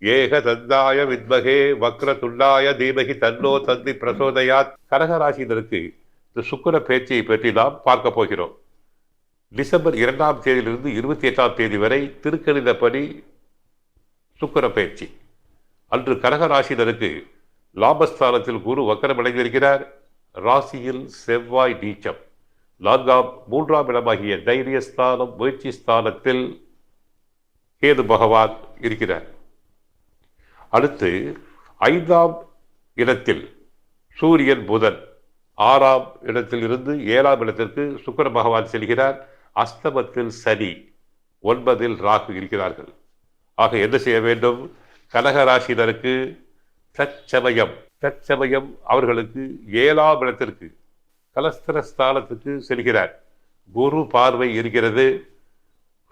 ஏக தந்தாய வித்மகே வக்ர துண்டாய தீமகி தன்னோ தந்தி பிரசோதயாத். கடகராசினருக்கு இந்த சுக்கிர பேச்சை பற்றி நாம் பார்க்க போகிறோம். டிசம்பர் இரண்டாம் தேதியிலிருந்து இருபத்தி எட்டாம் தேதி வரை திருக்கணிதப்படி சுக்கர பயிற்சி அன்று கடகராசினருக்கு லாபஸ்தானத்தில் குரு வக்கரமடைந்திருக்கிறார். ராசியில் செவ்வாய் நீச்சம். நான்காம் மூன்றாம் இடமாகிய தைரியஸ்தானம் முயற்சி ஸ்தானத்தில் கேது பகவான் இருக்கிறார். அடுத்து ஐந்தாம் இடத்தில் சூரியன் புதன் ஆறாம் இடத்தில் இருந்து ஏழாம் இடத்திற்கு சுக்கிர பகவான் செல்கிறார். அஸ்தமத்தில் சனி ஒன்பதில் ராகு இருக்கிறார்கள். ஆக என்ன செய்ய வேண்டும்? கனகராசினருக்கு தச்சமயம் தற்சமயம் அவர்களுக்கு ஏழாம் இடத்திற்கு கலஸ்தர ஸ்தானத்துக்கு செல்கிறார். குரு பார்வை இருக்கிறது.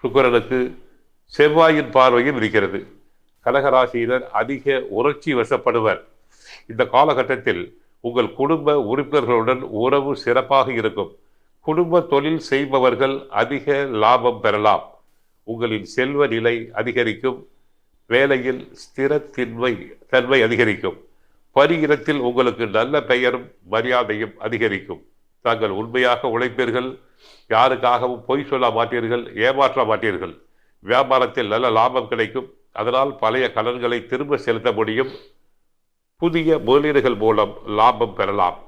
சுக்கரனுக்கு செவ்வாயின் பார்வையும் இருக்கிறது. கடகராசியினர் அதிக உணர்ச்சி வசப்படுவர். இந்த காலகட்டத்தில் உங்கள் குடும்ப உறுப்பினர்களுடன் உறவு சிறப்பாக இருக்கும். குடும்ப தொழில் செய்பவர்கள் அதிக லாபம் பெறலாம். உங்களின் செல்வ நிலை அதிகரிக்கும். வேலையில் ஸ்திரத்தின்மை தன்மை அதிகரிக்கும். பணியிடத்தில் உங்களுக்கு நல்ல பெயரும் மரியாதையும் அதிகரிக்கும். தாங்கள் உண்மையாக உழைப்பீர்கள். யாருக்காகவும் பொய் சொல்ல மாட்டீர்கள் ஏமாற்ற மாட்டீர்கள். வியாபாரத்தில் நல்ல லாபம் கிடைக்கும். அதனால் பழைய கடன்களை திரும்ப செலுத்த முடியும் புதிய முதலீடுகள் மூலம் லாபம் பெறலாம்.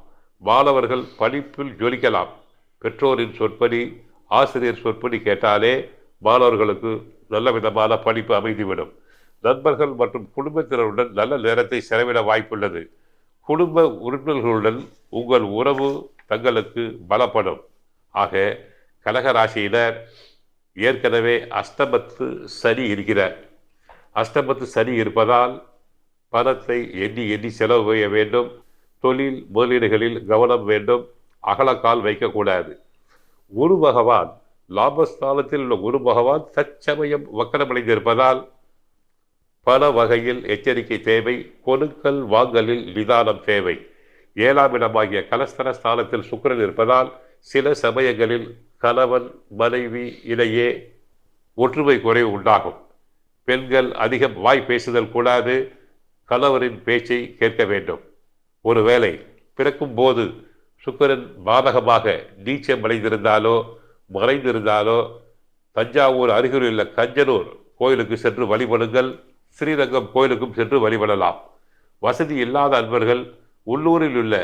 மாணவர்கள் படிப்பில் ஜொலிக்கலாம். பெற்றோரின் சொற்படி ஆசிரியர் சொற்படி கேட்டாலே மாணவர்களுக்கு நல்ல விதமான படிப்பு அமைந்துவிடும். நண்பர்கள் மற்றும் குடும்பத்தினருடன் நல்ல நேரத்தை செலவிட வாய்ப்புள்ளது. குடும்ப உறுப்பினர்களுடன் உங்கள் உறவு தங்களுக்கு பலப்படும். ஆக கனகராசியினர் ஏற்கனவே அஸ்தமத்து சரி இருக்கிறார். அஷ்டமத்து சனி இருப்பதால் பணத்தை எண்ணி எண்ணி செலவு செய்ய வேண்டும். தொழில் முதலீடுகளில் கவனம் வேண்டும். அகலக்கால் வைக்கக்கூடாது. குரு பகவான் லாபஸ்தானத்தில் உள்ள குரு பகவான் தற்சமயம் வக்கரமடைந்திருப்பதால் பல வகையில் எச்சரிக்கை தேவை. கொடுக்கல் வாங்கலில் நிதானம் தேவை. ஏழாம் இடமாகிய கலஸ்தர ஸ்தானத்தில் சுக்கிரன் இருப்பதால் சில சமயங்களில் கணவன் மனைவி இடையே ஒற்றுமை குறைவு உண்டாகும். பெண்கள் அதிகம் வாய் பேசுதல் கூடாது. கணவரின் பேச்சை கேட்க வேண்டும். ஒருவேளை பிறக்கும் போது சுக்கிரன் பாதகமாக நீச்சம் அடைந்திருந்தாலோ மறைந்திருந்தாலோ தஞ்சாவூர் அருகில் உள்ள கஞ்சனூர் கோயிலுக்கு சென்று வழிபடுங்கள். ஸ்ரீரங்கம் கோயிலுக்கும் சென்று வழிபடலாம். வசதி இல்லாத அன்பர்கள் உள்ளூரில் உள்ள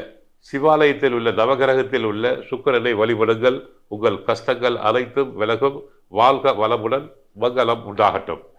சிவாலயத்தில் உள்ள நவகிரகத்தில் உள்ள சுக்கிரனை வழிபடுங்கள். உங்கள் கஷ்டங்கள் அனைத்தும் விலகும். வாழ்க வளமுடன் மங்களம் உண்டாகட்டும்.